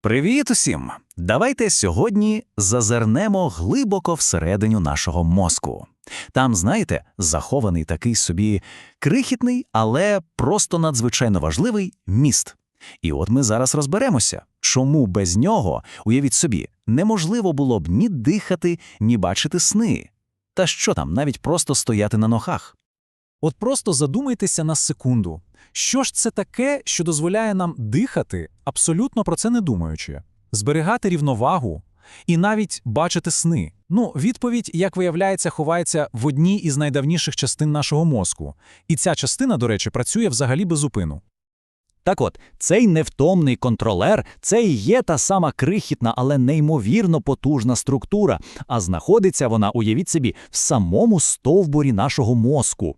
Привіт усім! Давайте сьогодні зазирнемо глибоко всередину нашого мозку. Там, знаєте, захований такий собі крихітний, але просто надзвичайно важливий міст. І от ми зараз розберемося, чому без нього, уявіть собі, неможливо було б ні дихати, ні бачити сни. Та що там, навіть просто стояти на ногах. От просто задумайтеся на секунду. Що ж це таке, що дозволяє нам дихати, абсолютно про це не думаючи, зберігати рівновагу і навіть бачити сни? Ну, відповідь, як виявляється, ховається в одній із найдавніших частин нашого мозку. І ця частина, до речі, працює взагалі без зупину. Так от, цей невтомний контролер це і є та сама крихітна, але неймовірно потужна структура, а знаходиться вона, уявіть собі, в самому стовбурі нашого мозку.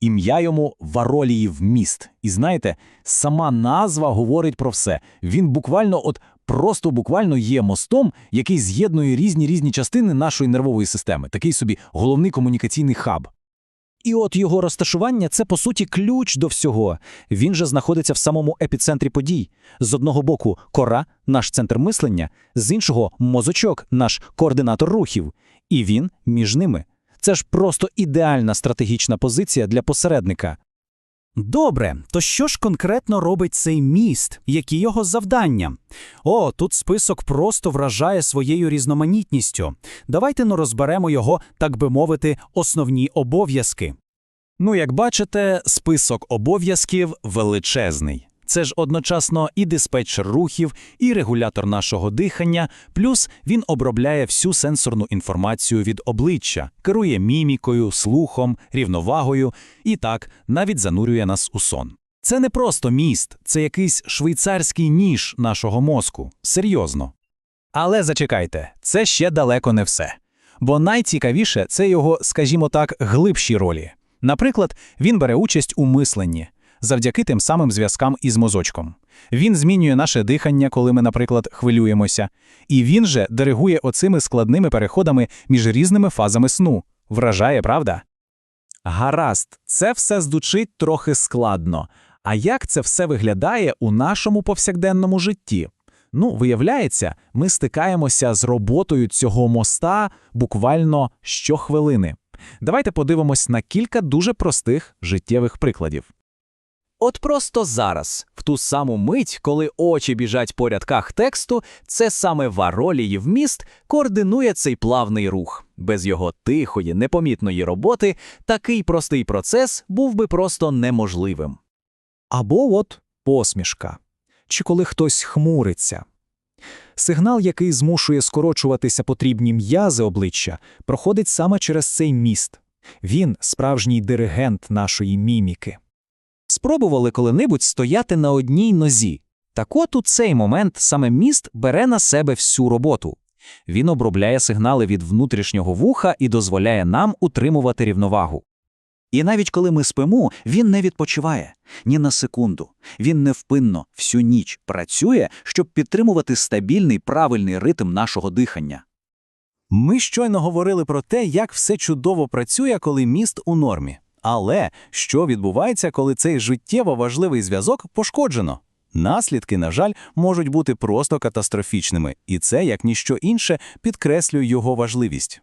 Ім'я йому Вароліїв міст. І знаєте, сама назва говорить про все. Він буквально, от просто буквально є мостом, який з'єднує різні різні частини нашої нервової системи, такий собі головний комунікаційний хаб. І от його розташування це по суті ключ до всього. Він же знаходиться в самому епіцентрі подій. З одного боку кора, наш центр мислення, з іншого мозочок, наш координатор рухів. І він між ними. Це ж просто ідеальна стратегічна позиція для посередника. Добре, то що ж конкретно робить цей міст? Які його завдання? О, тут список просто вражає своєю різноманітністю. Давайте ну розберемо його, так би мовити, основні обов'язки. Ну, як бачите, список обов'язків величезний. Це ж одночасно і диспетчер рухів, і регулятор нашого дихання, плюс він обробляє всю сенсорну інформацію від обличчя, керує мімікою, слухом, рівновагою і так навіть занурює нас у сон. Це не просто міст, це якийсь швейцарський ніж нашого мозку. Серйозно. Але зачекайте, це ще далеко не все. Бо найцікавіше це його, скажімо так, глибші ролі. Наприклад, він бере участь у мисленні завдяки тим самим зв'язкам із мозочком. Він змінює наше дихання, коли ми, наприклад, хвилюємося, і він же диригує оцими складними переходами між різними фазами сну. Вражає, правда? Гаразд, це все звучить трохи складно. А як це все виглядає у нашому повсякденному житті? Ну, виявляється, ми стикаємося з роботою цього моста буквально щохвилини. Давайте подивимось на кілька дуже простих життєвих прикладів. От просто зараз, в ту саму мить, коли очі біжать по рядках тексту, це саме Вароліїв міст координує цей плавний рух. Без його тихої, непомітної роботи такий простий процес був би просто неможливим. Або от посмішка. Чи коли хтось хмуриться. Сигнал, який змушує скорочуватися потрібні м'язи обличчя, проходить саме через цей міст. Він справжній диригент нашої міміки. Спробували коли-небудь стояти на одній нозі. Так от у цей момент саме міст бере на себе всю роботу. Він обробляє сигнали від внутрішнього вуха і дозволяє нам утримувати рівновагу. І навіть коли ми спимо, він не відпочиває ні на секунду. Він невпинно всю ніч працює, щоб підтримувати стабільний правильний ритм нашого дихання. Ми щойно говорили про те, як все чудово працює, коли міст у нормі. Але що відбувається, коли цей життєво важливий зв'язок пошкоджено? Наслідки, на жаль, можуть бути просто катастрофічними, і це, як ніщо інше, підкреслює його важливість.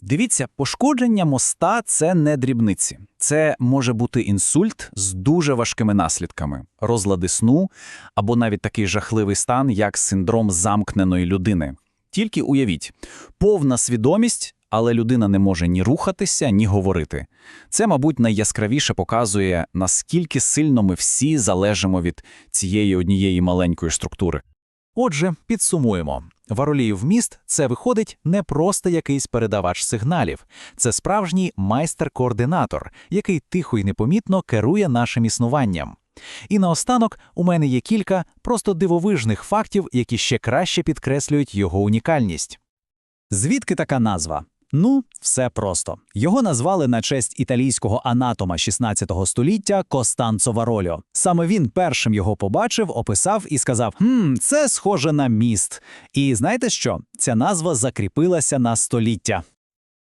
Дивіться, пошкодження моста це не дрібниці. Це може бути інсульт з дуже важкими наслідками, розлади сну або навіть такий жахливий стан, як синдром замкненої людини. Тільки уявіть, повна свідомість, але людина не може ні рухатися, ні говорити. Це, мабуть, найяскравіше показує, наскільки сильно ми всі залежимо від цієї однієї маленької структури. Отже, підсумуємо. Вароліїв міст – це виходить не просто якийсь передавач сигналів. Це справжній майстер-координатор, який тихо і непомітно керує нашим існуванням. І наостанок у мене є кілька просто дивовижних фактів, які ще краще підкреслюють його унікальність. Звідки така назва? Ну, все просто. Його назвали на честь італійського анатома 16 століття Костанцо Варольо. Саме він першим його побачив, описав і сказав: «Хм, це схоже на міст. І знаєте що? Ця назва закріпилася на століття.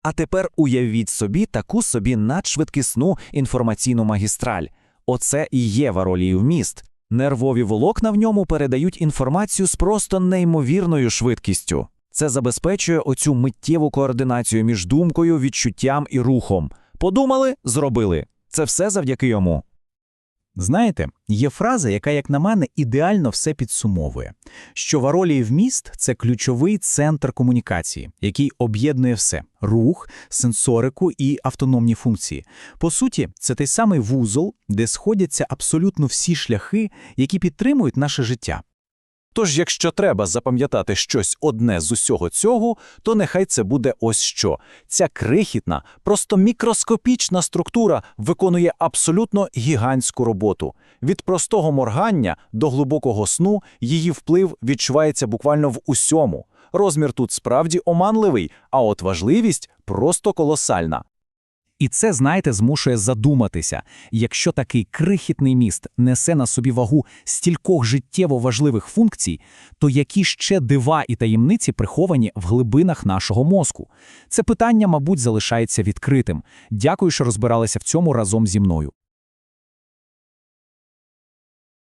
А тепер уявіть собі таку собі надшвидкісну інформаційну магістраль. Оце і є Вароліїв міст. Нервові волокна в ньому передають інформацію з просто неймовірною швидкістю. Це забезпечує оцю миттєву координацію між думкою, відчуттям і рухом. Подумали, зробили. Це все завдяки йому. Знаєте, є фраза, яка, як на мене, ідеально все підсумовує, що Вароліїв міст – це ключовий центр комунікації, який об'єднує все – рух, сенсорику і автономні функції. По суті, це той самий вузол, де сходяться абсолютно всі шляхи, які підтримують наше життя. Тож, якщо треба запам'ятати щось одне з усього цього, то нехай це буде ось що. Ця крихітна, просто мікроскопічна структура виконує абсолютно гігантську роботу. Від простого моргання до глибокого сну її вплив відчувається буквально в усьому. Розмір тут справді оманливий, а от важливість просто колосальна. І це, знаєте, змушує задуматися, якщо такий крихітний міст несе на собі вагу стількох життєво важливих функцій, то які ще дива і таємниці приховані в глибинах нашого мозку? Це питання, мабуть, залишається відкритим. Дякую, що розбиралися в цьому разом зі мною.